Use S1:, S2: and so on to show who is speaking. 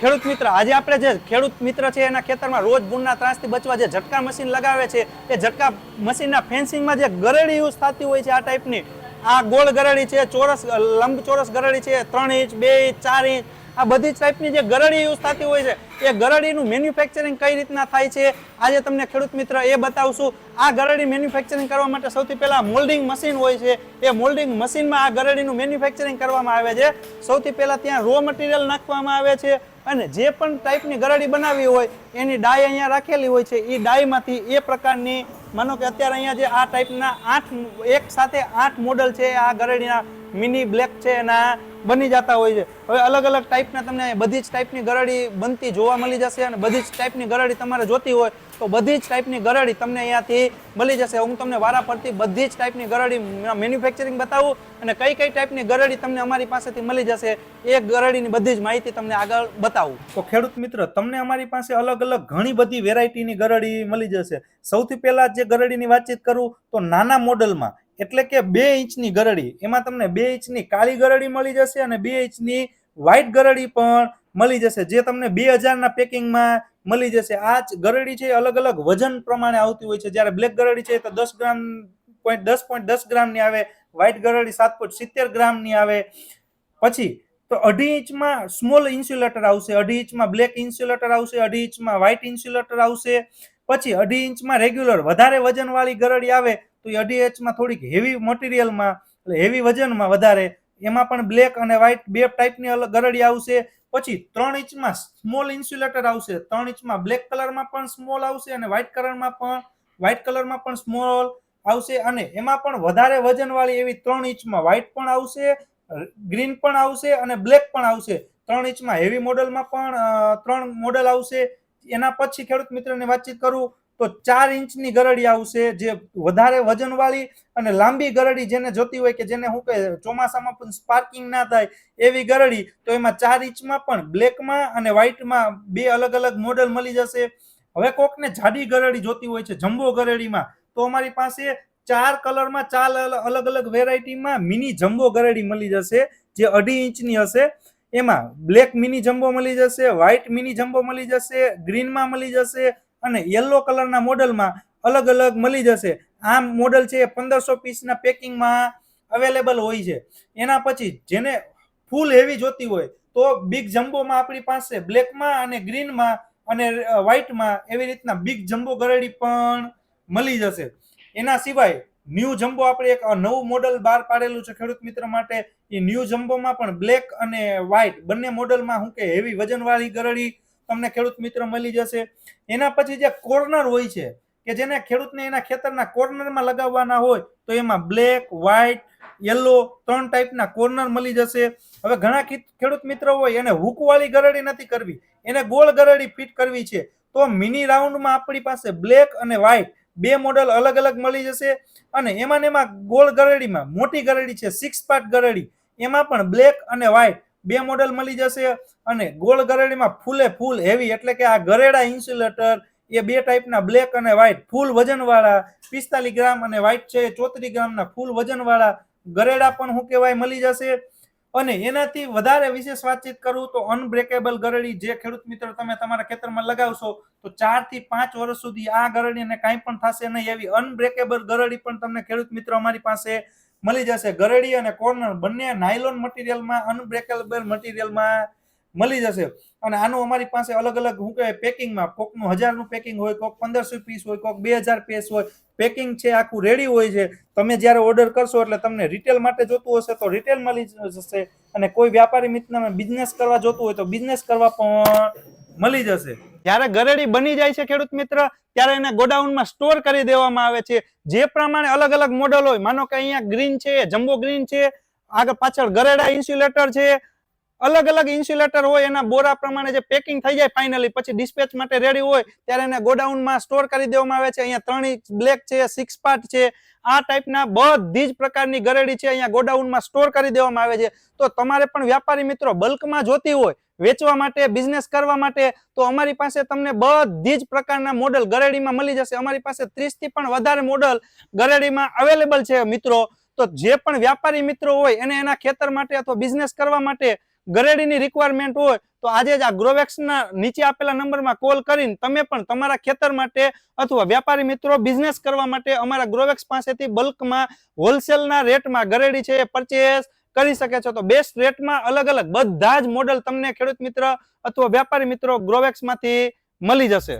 S1: ખેડૂત મિત્ર, આજે આપણે જે ખેડૂત મિત્ર છે, એના ખેતરમાં રોજ ભૂંડના ત્રાસથી બચવા જે ઝટકા મશીન લગાવે છે, એ ઝટકા મશીનના ફેન્સિંગમાં જે ગરડી યુઝ થતી હોય છે આ ટાઈપની આ ગોળ ગરડી છે, ચોરસ લંબ ચોરસ ગરડી છે, ત્રણ ઇંચ, બે ઇંચ, ચાર ઇંચ, આ બધી ટાઈપની જે ગરડી યુઝ થતી હોય છે, એ ગરડીનું મેન્યુફેક્ચરિંગ કઈ રીતના થાય છે, આજે તમને ખેડૂત મિત્ર એ બતાવશું. આ ગરડી મેન્યુફેક્ચરિંગ કરવા માટે સૌથી પહેલા મોલ્ડિંગ મશીન હોય છે, એ મોલ્ડિંગ મશીનમાં આ ગરડીનું મેન્યુફેક્ચરિંગ કરવામાં આવે છે. સૌથી પહેલાં ત્યાં રો મટીરિયલ નાખવામાં આવે છે અને જે પણ ટાઈપની ગરડી બનાવી હોય, એની ડાય અહીંયા રાખેલી હોય છે એ ડાયમાંથી એ પ્રકારની માનો કે અત્યારે અહીંયા જે આ ટાઈપના આઠ, એક સાથે આઠ મોડલ છે, આ ગરડીના મિની બ્લેક છે એના બની જતા હોય છે. હવે અલગ અલગ ટાઈપના તમને બધી જ ટાઈપની ગરડી બનતી જોવા મળી જશે અને બધી જ ટાઈપની ગરડી તમારે જોતી હોય તો બધી જ ટાઈપની ગરડી તમને અહીંયાથી મળી જશે. હું તમને વારા પરથી બધી જ ટાઈપની ગરડી મેન્યુફેક્ચરિંગ બતાવું અને કઈ કઈ ટાઈપની ગરડી તમને અમારી પાસેથી મળી જશે એ ગરડીની બધી જ માહિતી તમને આગળ બતાવું. તો ખેડૂત મિત્ર, તમને અમારી પાસે અલગ અલગ ઘણી બધી વેરાયટીની ગરડી મળી જશે. સૌથી પહેલાં જે ગરડીની વાતચીત કરું તો નાના મોડલમાં એટલે કે બે ઇંચની ગરડી એમાં તમને બે ઇંચની કાળી ગરડી મળી જશે અને બે ઇંચની વ્હાઇટ ગરડી પણ મળી જશે, જે તમને બે હજારના પેકિંગમાં મળી જશે. આ ગરડી છે અલગ અલગ વજન પ્રમાણે આવતી હોય છે. જ્યારે બ્લેક ગરડી છે તો દસ ગ્રામ પોઈન્ટ દસ પોઈન્ટ દસ ગ્રામની આવે વ્હાઇટ ગરડી સાત પોઈન્ટ સિત્તેર ગ્રામની આવે. પછી તો અઢી ઇંચમાં સ્મોલ ઇન્સ્યુલેટર આવશે, અઢી ઇંચમાં બ્લેક ઇન્સ્યુલેટર આવશે, અઢી ઇંચમાં વ્હાઇટ ઇન્સ્યુલેટર આવશે. પછી અઢી ઇંચમાં રેગ્યુલર વધારે વજનવાળી ગરડી આવે તો એ અઢી ઇંચમાં થોડીક હેવી મટીરિયલમાં એટલે હેવી વજનમાં વધારે, એમાં પણ બ્લેક અને વ્હાઇટ બે ટાઈપની અલગ ગરડી આવશે. પછી ત્રણ ઇંચમાં સ્મોલ ઇન્સ્યુલેટર આવશે. ત્રણ ઇંચમાં બ્લેક કલરમાં પણ સ્મોલ આવશે અને વ્હાઇટ કલરમાં પણ વ્હાઇટ કલરમાં પણ સ્મોલ આવશે. અને એમાં પણ વધારે વજનવાળી એવી ત્રણ ઇંચમાં વ્હાઇટ પણ આવશે ગ્રીન પણ આવશે અને બ્લેક પણ આવશે. ત્રણ ઇંચમાં હેવી મોડલમાં પણ ત્રણ મોડલ આવશે. એના પછી ખેડૂત મિત્રની વાતચીત કરું. તો ચાર ઇંચની ગરડી આવશે જે વધારે વજનવાળી અને લાંબી ગરડી જેને જોતી હોય કે જેને હું કહે, ચોમાસામાં પણ સ્પાર્કિંગ ના થાય એવી ગરડી, તો એમાં ચાર ઇંચમાં પણ બ્લેકમાં અને વ્હાઇટમાં બે અલગ અલગ મોડલ મળી જશે. હવે કોકને જાડી ગરડી જોતી હોય છે, જમ્બો ગરડીમાં, તો અમારી પાસે ચાર કલરમાં ચાર અલ- અલગ અલગ વેરાયટીમાં મિની જમ્બો ગરડી મળી જશે, જે અઢી ઇંચની હશે. એમાં બ્લેક મિની જમ્બો મળી જશે વ્હાઇટ મિની જમ્બો મળી જશે ગ્રીનમાં મળી જશે અને યલો કલરના મોડલમાં અલગ અલગ મળી જશે. આ મોડલ છે એ પંદરસો પીસના પેકિંગમાં અવેલેબલ હોય છે. એના પછી જેને ફૂલ હેવી જોતી હોય તો બિગ જમ્બોમાં આપણી પાસે બ્લેકમાં અને ગ્રીનમાં અને વ્હાઇટમાં એવી રીતના બિગ જમ્બો ગરડી પણ મળી જશે. એના સિવાય ન્યૂ જમ્બો આપણે એક નવું મોડલ બહાર પાડેલું છે ખેડૂત મિત્ર માટે. એ ન્યૂ જમ્બોમાં પણ બ્લેક અને વ્હાઇટ બંને મોડલમાં શું કે હેવી વજનવાળી ગરડી તમને ખેડૂત મિત્ર મળી જશે. એના પછી જે કોર્નર હોય છે, કે જેને ખેડૂતને એના ખેતરના કોર્નરમાં લગાવવાના હોય, તો એમાં બ્લેક, વ્હાઇટ, યલો ત્રણ ટાઈપના કોર્નર મળી જશે. હવે ઘણા ખેડૂત મિત્રો હોય, એને હુકવાળી ગરડી નથી કરવી. એને ગોળ ગરડી ફિટ કરવી છે. તો મિની રાઉન્ડમાં આપણી પાસે બ્લેક અને વ્હાઇટ, બે મોડલ અલગ અલગ મળી જશે. અને એમાં એમાં ગોળ ગરડીમાં મોટી ગરડી છે સિક્સ પાર્ટ ગરડી. એમાં પણ બ્લેક અને વ્હાઇટ બે મોડેલ મળી જશે અને ગોળ ગરેડીમાં ફૂલે ફૂલ હેવી એટલે કે આ ગરેડા ઇન્સ્યુલેટર એ બે ટાઈપના બ્લેક અને વ્હાઇટ ફૂલ વજનવાળા, પિસ્તાલીસ ગ્રામ અને વ્હાઇટ છે, ચોત્રીસ ગ્રામના ફૂલ વજનવાળા ગરેડા પણ શું કહેવાય મળી જશે. અને એનાથી વધારે વિશેષ વાતચીત કરું તો અનબ્રેકેબલ ગરડી જે ખેડૂત મિત્રો તમે તમારા ખેતરમાં લગાવશો તો ચારથી પાંચ વર્ષ સુધી આ ગરડીને કાંઈ પણ થશે નહીં એવી અનબ્રેકેબલ ગરડી પણ તમને ખેડૂત મિત્રો અમારી પાસે મળી જશે. ગરડી અને કોર્નર બંને નાયલોન મટીરિયલમાં, અનબ્રેકેબલ મટીરિયલમાં મળી જશે. અને આનું અમારી પાસે અલગ અલગ શું કહેવાય, પેકિંગમાં. કોકનું હજારનું પેકિંગ હોય, કોક પંદરસો પીસ હોય, કોક બે હજાર પીસ હોય. પેકિંગ છે, આખું રેડી હોય છે. તમે જ્યારે ઓર્ડર કરશો એટલે તમને રિટેલ માટે જોતું હશે તો રિટેલ મળી જશે. અને કોઈ વ્યાપારી મિત્રને બિઝનેસ કરવા જોતું હોય તો બિઝનેસ કરવા પણ મળી જશે. જ્યારે ગરેડી બની જાય છે ખેડૂત મિત્ર, ત્યારે એને ગોડાઉનમાં સ્ટોર કરી દેવામાં આવે છે. જે પ્રમાણે અલગ અલગ મોડલ હોય, માનો કે અહીંયા ગ્રીન છે જમ્બો ગ્રીન છે, આગળ પાછળ ગરેડા ઇન્સ્યુલેટર છે, અલગ અલગ ઇન્સ્યુલેટર હોય, એના બોરા પ્રમાણે જે પેકિંગ થઈ જાય ફાઇનલી પછી ડિસ્પેચ માટે રેડી હોય, ત્યારે એને ગોડાઉનમાં સ્ટોર કરી દેવામાં આવે છે. અહીંયા ત્રણ ઇંચ બ્લેક છે સિક્સ પાર્ટ છે, આ ટાઈપના બધી જ પ્રકારની ગરેડી છે અહીંયા ગોડાઉનમાં સ્ટોર કરી દેવામાં આવે છે. તો તમારે પણ વ્યાપારી મિત્રો બલ્કમાં જોતી હોય વેચવા માટે બિઝનેસ કરવા માટે, તો અમારી પાસે તમને બધી જ પ્રકારના મોડલ ગરેડીમાં મળી જશે. અમારી પાસે 30 થી પણ વધારે મોડલ ગરેડીમાં અવેલેબલ છે મિત્રો. તો જે પણ વ્યાપારી મિત્રો હોય, એને એના ખેતર માટે અથવા બિઝનેસ કરવા માટે ગરેડીની રિક્વાયરમેન્ટ હોય, તો આજે જ આ ગ્રોવેક્સના નીચે આપેલા નંબરમાં કોલ કરીને તમે પણ તમારા ખેતર માટે અથવા વ્યાપારી મિત્રો બિઝનેસ કરવા માટે અમારા ગ્રોવેક્સ પાસેથી બલ્કમાં હોલસેલના રેટમાં ગરેડી છે પરચેસ કરી શકે છો તો બેસ્ટ રેટમાં અલગ અલગ. બધા જ મોડલ તમને ખેડૂત મિત્ર અથવા વેપારી મિત્રો ગ્રોવેક્સમાંથી મળી જશે.